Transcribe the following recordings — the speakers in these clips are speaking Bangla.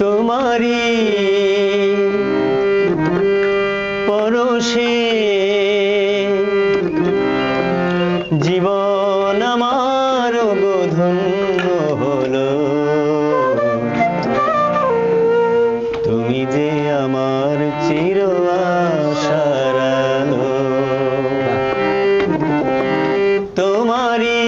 তোমারি পরশে জীবন আমার গোধন্য হলো। তুমি যে আমার চির আশারালো তোমারি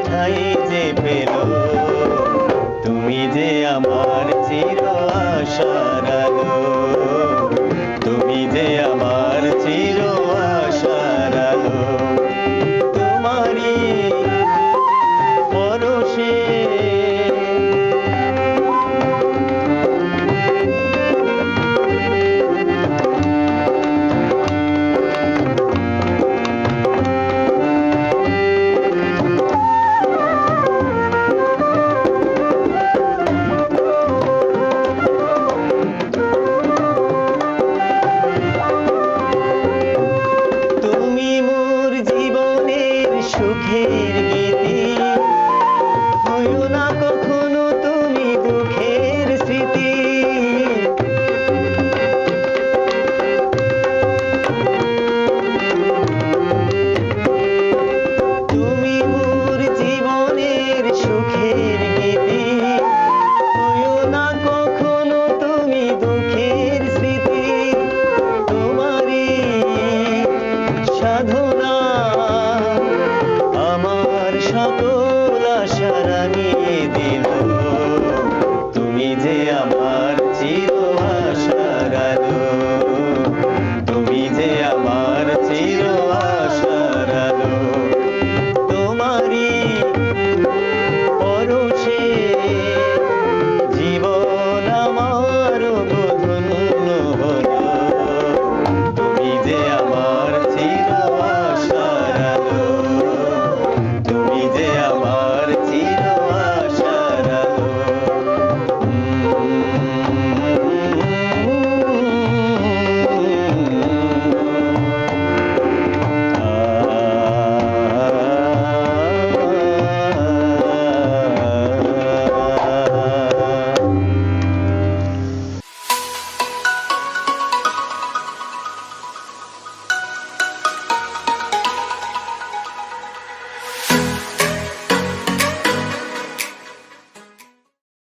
কোথায় যে পেল? তুমি যে আমার চির আশা সকল সারা নিয়ে দিল।